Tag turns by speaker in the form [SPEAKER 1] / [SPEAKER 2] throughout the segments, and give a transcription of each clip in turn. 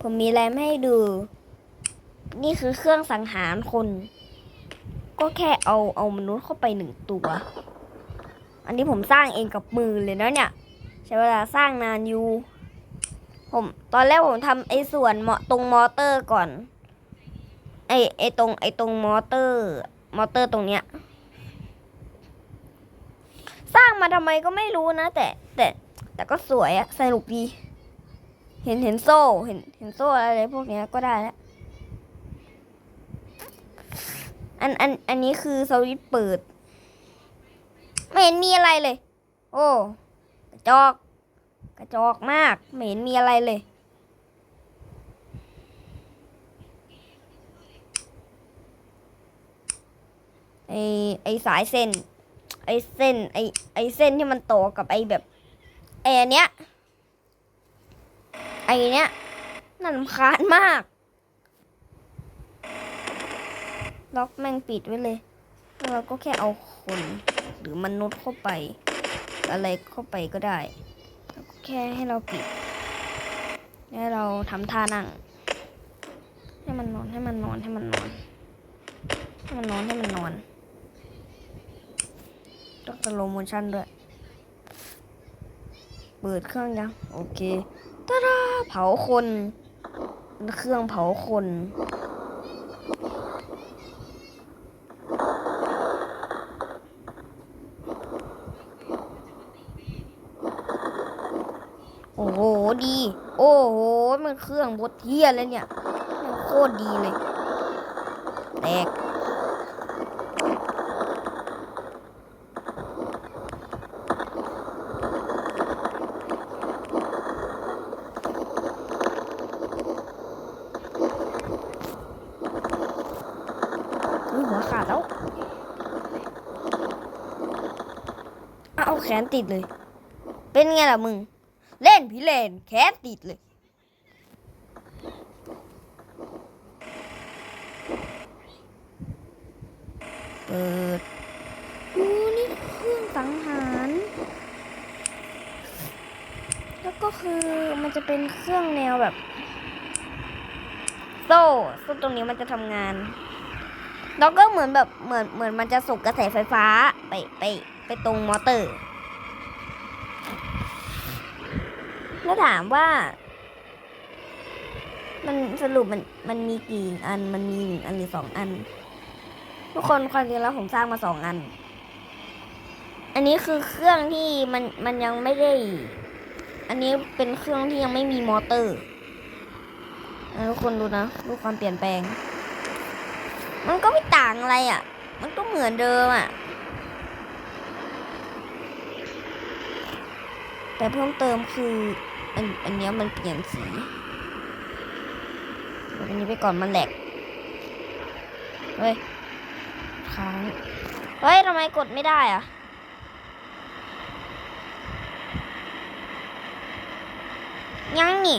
[SPEAKER 1] ผมมีอะไรมาให้ดู นี่คือเครื่องสังหารคน ก็แค่เอาเอามนุษย์เข้าไปหนึ่งตัว อันนี้ผมสร้างเองกับมือเลยนะเนี่ย ใช้เวลาสร้างนานอยู่ ผมตอนแรกผมทำไอ้ส่วนเหมาะตรงมอเตอร์ก่อน ไอ้ไอ้ตรงไอ้ตรงมอเตอร์ มอเตอร์ตรงเนี้ย สร้างมาทำไมก็ไม่รู้นะ แต่แต่แต่ก็สวยอะสนุกดี เห็นเห็นโซ่เห็นเห็นโซ่อะไรพวกนี้ก็ได้แล้วอันอันอันนี้คือสวิตเปิด ไม่เห็นมีอะไรเลย โอ้กระจอก กระจอกมากไม่เห็นมีอะไรเลย ไอไอสายเส้น ไอเส้นไอไอเส้นที่มันต่อกับไอแบบไออันเนี้ย อเนี้ยน่ารำคาญมาก ล็อกแม่งปิดไว้เลย แล้วเราก็แค่เอาคนหรือมนุษย์เข้าไป อะไรเข้าไปก็ได้แแค่ให้เราปิด ให้เราทำท่านั่ง ให้มันนอนให้มันนอนให้มันนอน ให้มันนอนให้มันนอนต้องสโลโมชั่นด้วย เปิดเครื่องยัง โอเค ตาดาเผาคนเครื่องเผาคนโอ้โหดี โอ้โห มันเครื่องบดเทียเลยเนี่ย โคตรดีเลย แตก เฮ้ยหัวขาดแล้ว เอาแข นติดเลย เป็นไงล่ะมึง เล่นผีเล่นแขนติดเลย เปิดดูนี่เครื่องสังหาร แล้วก็คือมันจะเป็นเครื่องแนวแบบ โซ่โซ่ตรงนี้มันจะทำงานแล้วก็เหมือนแบบเหมือนเหมือนมันจะส่งกระแสไฟฟ้าไปไปไปตรงมอเตอร์ แล้วถามว่า มันสรุปมันมันมีกี่อัน มันมีหนึ่งอันหรือสองอัน ทุกคนความจริงแล้วผมสร้างมาสองอัน อันนี้คือเครื่องที่มันมันยังไม่ได้ อันนี้เป็นเครื่องที่ยังไม่มีมอเตอร์ทุกคนดูนะดูความเปลี่ยนแปลง มันก็ไม่ต่างอะไรอะ มันก็เหมือนเดิมอะแต่เพิ่มเติมคือ อันอันเนี้ยมันเปลี่ยนสีอันนี้ไปก่อนมันแหลกเฮ้ยค้างเฮ้ยทำไมกดไม่ได้อะยังนี่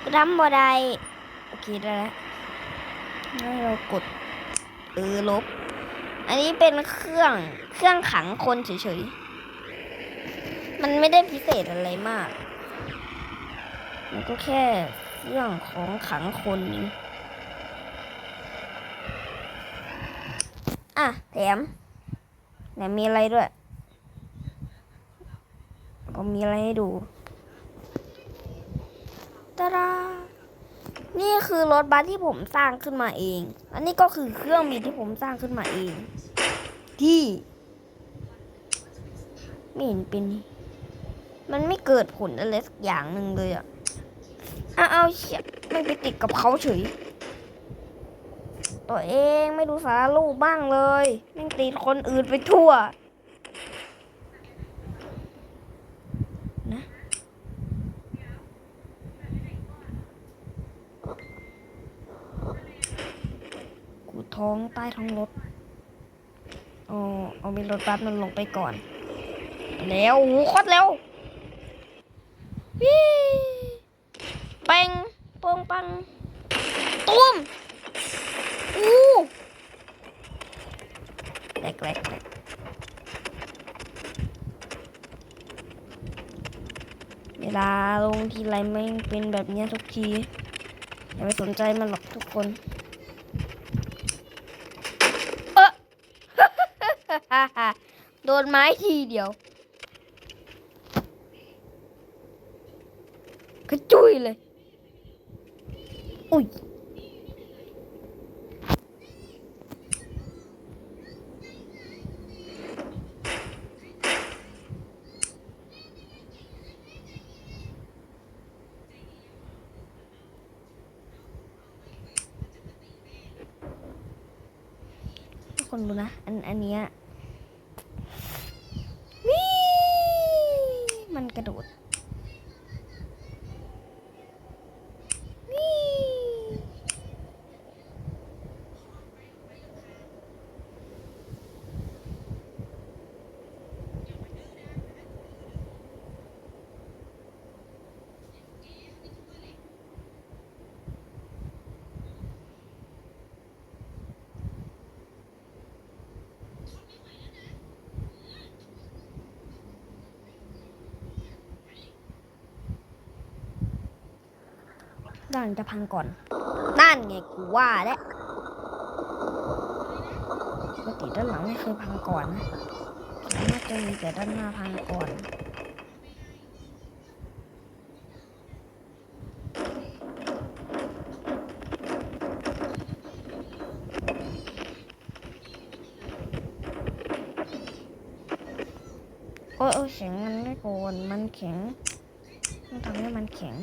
[SPEAKER 1] กูทำบ่ได้โอเคได้แล้วให้เรากดเออลบ อันนี้เป็นเครื่องเครื่องขังคนเฉยๆ มันไม่ได้พิเศษอะไรมาก มันก็แค่เรื่องของขังคนอะแถมแถมมีอะไรด้วยผมมีอะไรให้ดูตาดานี่คือรถบัสที่ผมสร้างขึ้นมาเอง อันนี้ก็คือเครื่องบินที่ผมสร้างขึ้นมาเอง ที่ไม่เห็นเป็น มันไม่เกิดผลอะไรสักอย่างหนึ่งเลยอะ อ้าวเอาเชี่ยไม่ไปติดกับเขาเฉย ตัวเองไม่ดูสารลูกบ้างเลยแม่งติดคนอื่นไปทั่ว นะกูท้องใต้ท้องรถเอเอามีรถบัสมันลงไปก่อน แล้วโอ้โหโคตรเร็ววิเปังปงปังตุ้มอู้แหลกแหลกแหลกเดี๋ยว ลา ไรไม่เป็นแบบนี้ทุกที อย่าไปสนใจมันหรอกทุกคน เออโดนไม้ทีเดียว กระจุยเลย อุ้ย ทุก คนดูนะ อันอันเนี้ย ด้านจะพังก่อนด้านไงกูว่าแล้วปกติด้านหลังไม่เคยพังก่อนนะน่าจะมีแต่ด้านหน้าพังก่อน โอ้ยโอ้ยแข็งมันไม่โกนมันแข็ง ต้องทำให้มันแข็ง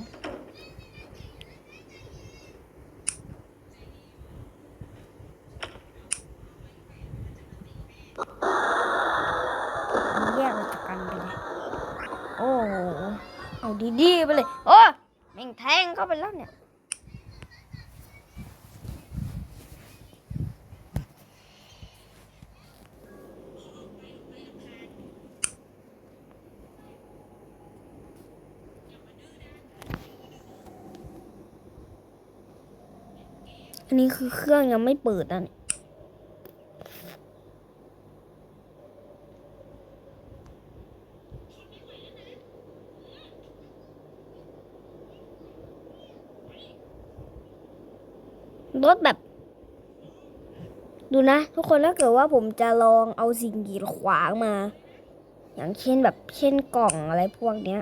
[SPEAKER 1] แยกออกจากกันไปเลย โอ้โหเอาดีๆไปเลย โอ้แม่งแทงเข้าไปแล้วเนี่ยอันนี้คือเครื่องยังไม่เปิดอะเนี่ย ถแบบ ดูนะ ทุกคนถ้าเกิดว่าผมจะลองเอาสิ่งกีดขวางมา อย่างเช่นแบบเช่นกล่องอะไรพวกเนี้ย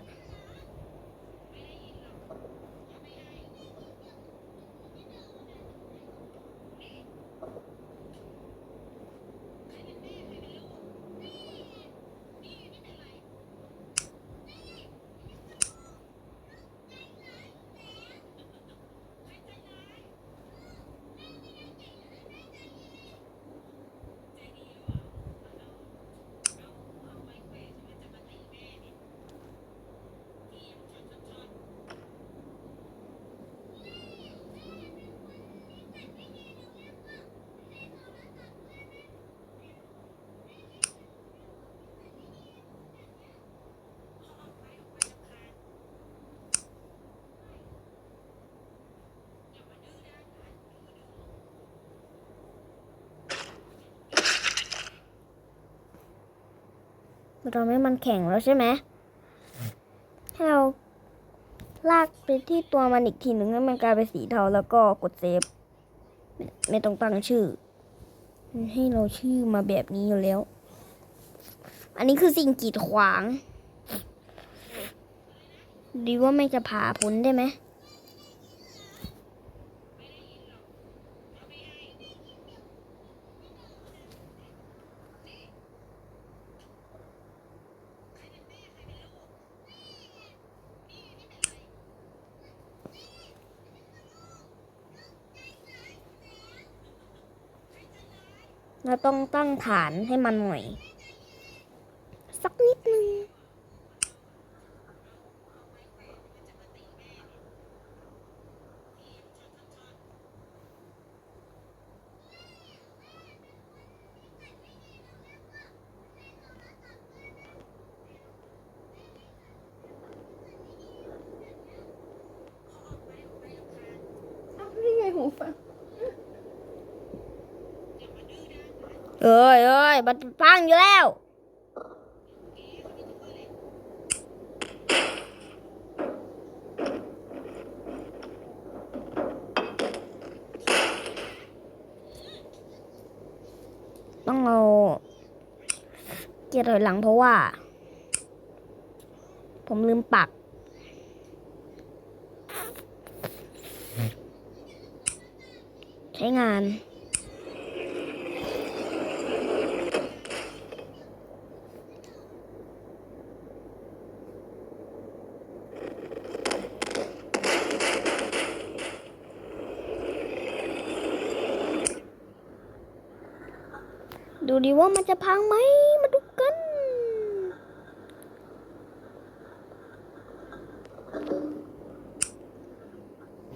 [SPEAKER 1] เราทำให้มันแข็งแล้วใช่ไหมให้เราลากไปที่ตัวมันอีกทีหนึ่งให้มันกลายเป็นสีเทาแล้วก็กดเซฟ ไม่ไม่ต้องตั้งชื่อ ให้เราชื่อมาแบบนี้อยู่แล้ว อันนี้คือสิ่งกีดขวาง ดีว่าไม่จะผ่าพ้นได้ไหม เราต้องตั้งฐานให้มันหน่อย มันพังอยู่แล้ว ต้องเอาเกียร์ถอยหลังเพราะว่า ผมลืมปักใช้งาน ว่ามันจะพังไหมมาดูกัน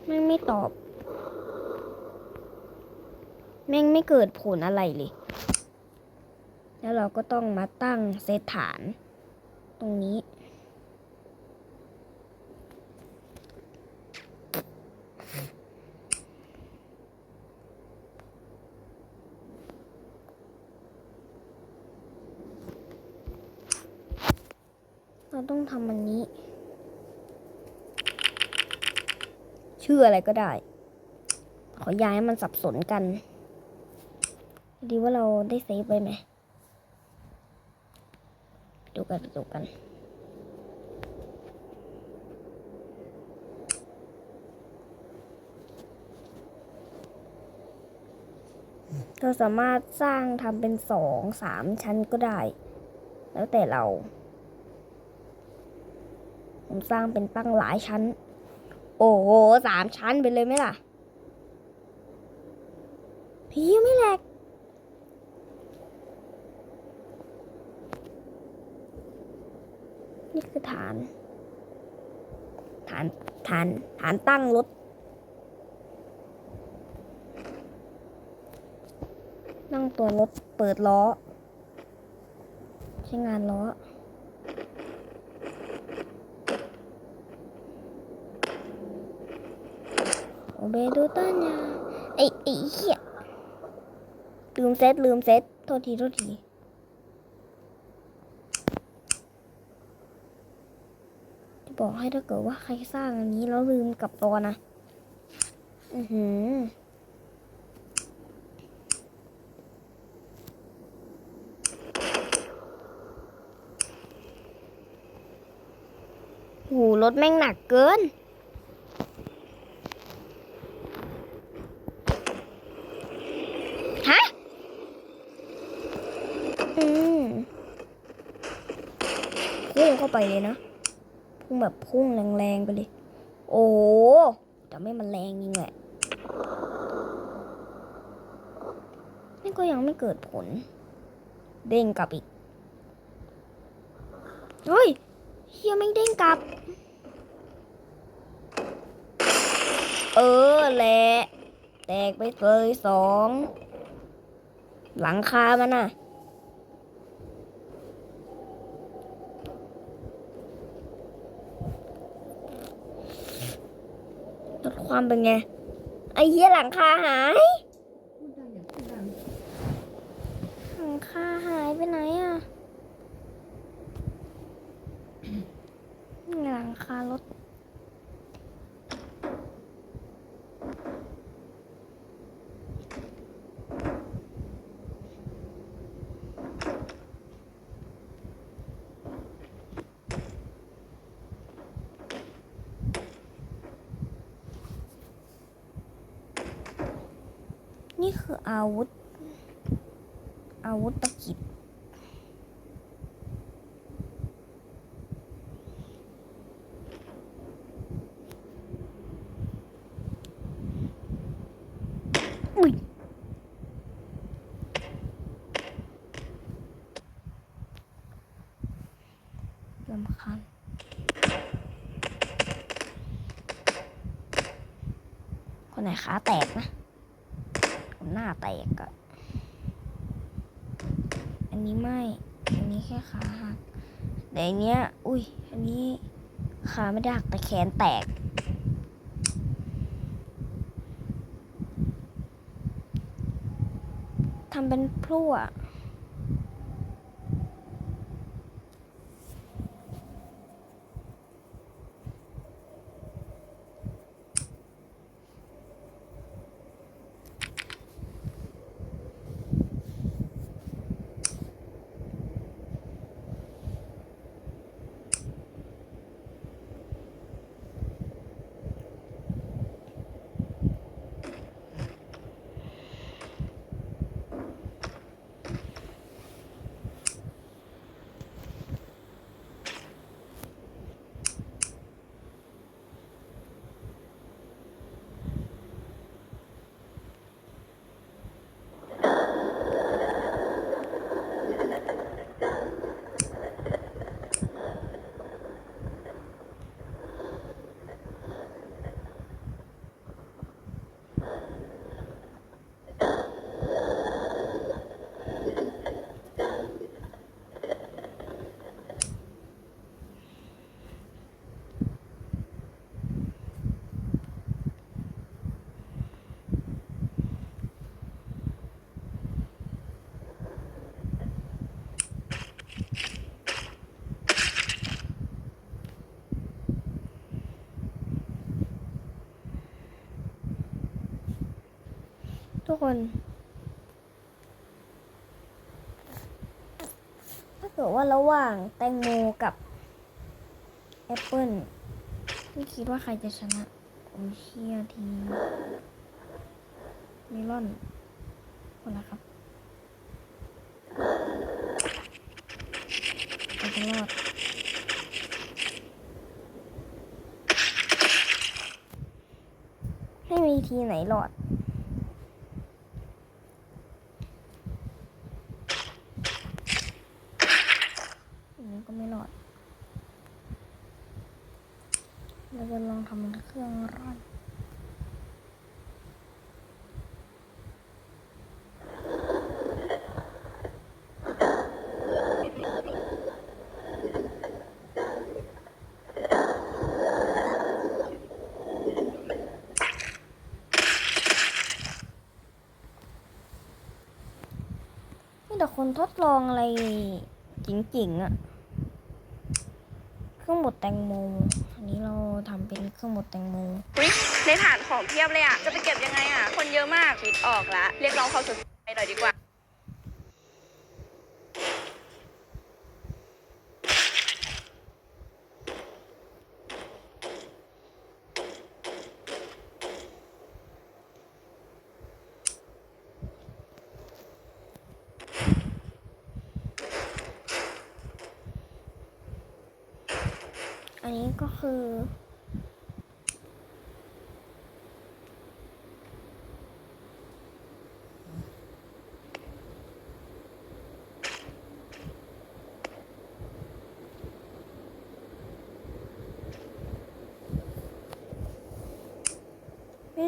[SPEAKER 1] แม่งไม่ตอบ แม่งไม่เกิดผลอะไรเลย แล้วเราก็ต้องมาตั้งเซตฐาน ตรงนี้ เราต้อง ทำอันนี้ ชื่ออะไรก็ได้ ขอย้ายมันสับสนกัน ดีว่าเราได้เซฟไว้ไหมดูกันดูกันเราสามารถสร้างทำเป็นสองสามชั้นก็ได้ แล้วแต่เรา ผมสร้างเป็นตั้งหลายชั้น โอ้โหสามชั้นไปเลยไหมล่ะ พี่ยังไม่แหลกนี่คือฐาน ฐาน ฐาน ฐานตั้งรถ นั่งตัวรถ เปิดล้อ ใช้งานล้อ เบดูต้นยาไอ้ไอ้เหี้ยลืมเซตลืมเซตโทษทีโทษทีจะบอกให้ถ้าเกิดว่าใครสร้างอันนี้แล้วลืมกลับตัวนะ อือหือโหรถแม่งหนักเกิน ฮะ อืม พุ่งเข้า ไปเลยนะ พุ่งแบบพุ่งแรงๆไปเลย โอ้แต่ไม่มันแรงจริงแหละนี่ก็ยังไม่เกิดผล เด้งกลับอีก เฮ้ยเฮียไม่เด้งกลับ เออแหละ แตกไปเลยสอง หลังคามันน่ะ ความเป็นไง ไอ้เหี้ยหลังคาหาย หลังคาหายไปไหนอะ หลังคารถ คืออาวุธ อาวุธตะกิดอุ้ยลำคัญคนไหนขาแตกนะคนหน้าแตกอะ อันนี้ไม่อันนี้แค่ขาหักแต่อันเนี้ย อุ้ย อันนี้ขาไม่ได้หักแต่แขนแตก ทำเป็นพลั่ว กคน ถ้าเกิดว่าระหว่างแตงโมกับแอปเปิ้ลไม่คิดว่าใครจะชนะผมเชียร์ทีมเมลอนคนละครับเรจะรอดไม่มีทีไหนรอด อันนี้ก็ไม่รอด เราจะลองทำเครื่องร่อนนี่แต่คนทดลองอะไรจริงๆอะเครื่องบดแตงโม ครื่องบดแตงโม
[SPEAKER 2] อุ๊ยในฐานของเพียบเลยอะ จะไปเก็บยังไงอะ คนเยอะมากคิดออกละ เรียกร้องความสนใจหน่อยดีกว่า
[SPEAKER 1] อันนี้ก็คือ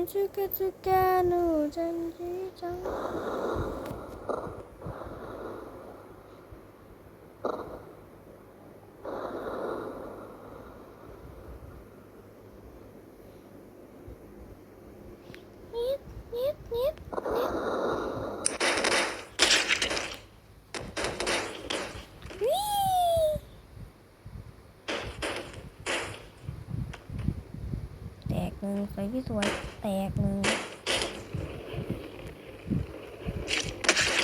[SPEAKER 1] เป็นชุกะชุกะหนูจันจีจัง นิดนิดนิดนิดวิแตกหนึ่งส วยพี่สวยแตกหนึ่ง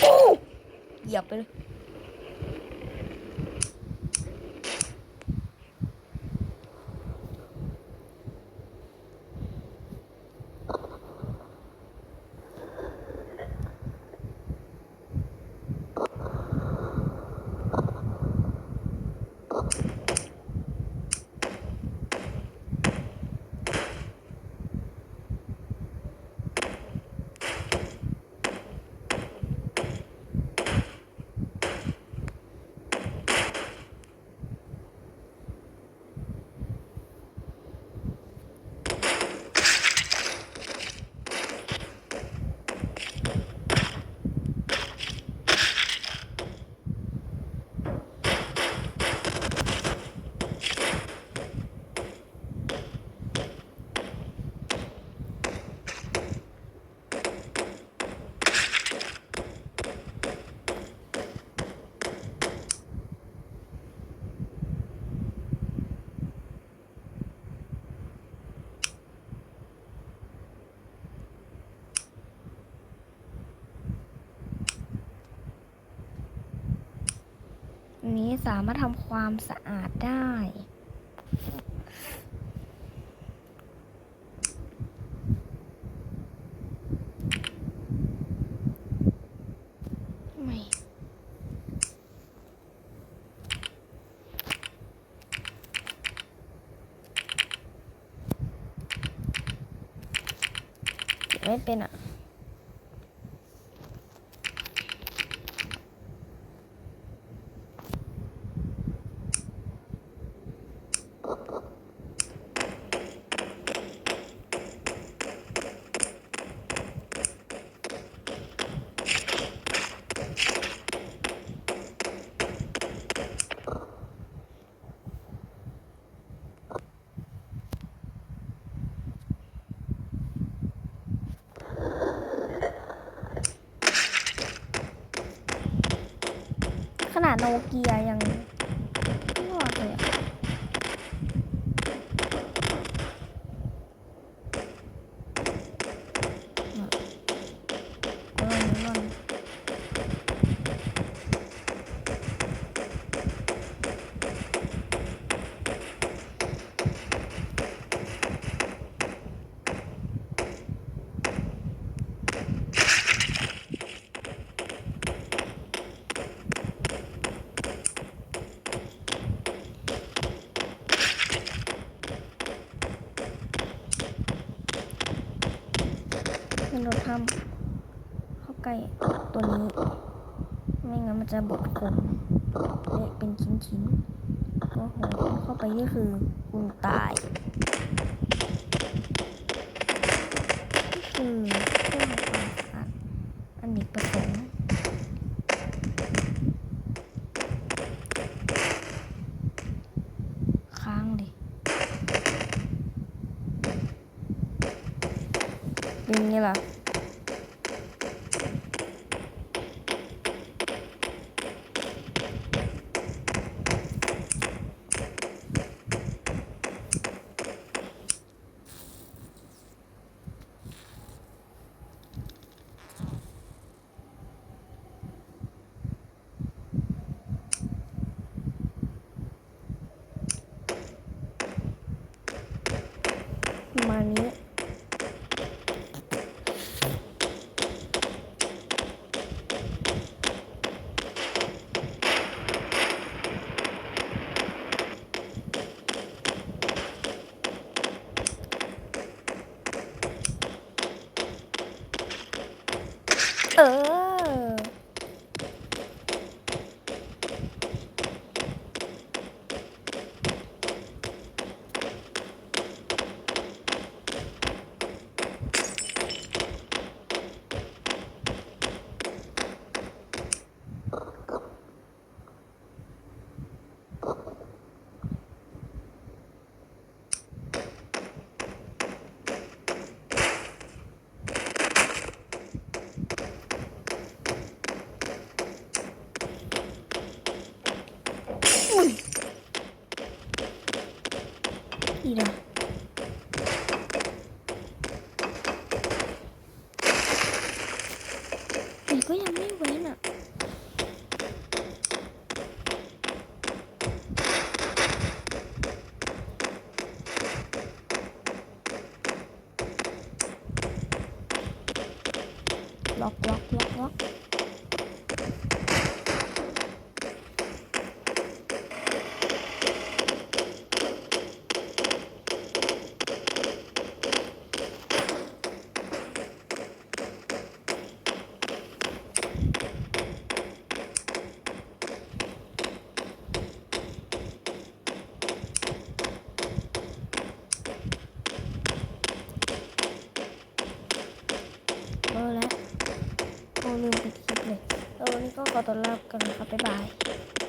[SPEAKER 1] โอ้เหยียบไปเลย นี้สามารถทำความสะอาดได้ ไม่ ไม่เป็นอะ ตัวนี้ ไม่งั้นมันจะบดกลมเละเป็นชิ้นๆโอ้โหเข้าไปนี่คือกุณตาย ตัวลากันค่ะบ๊ายบาย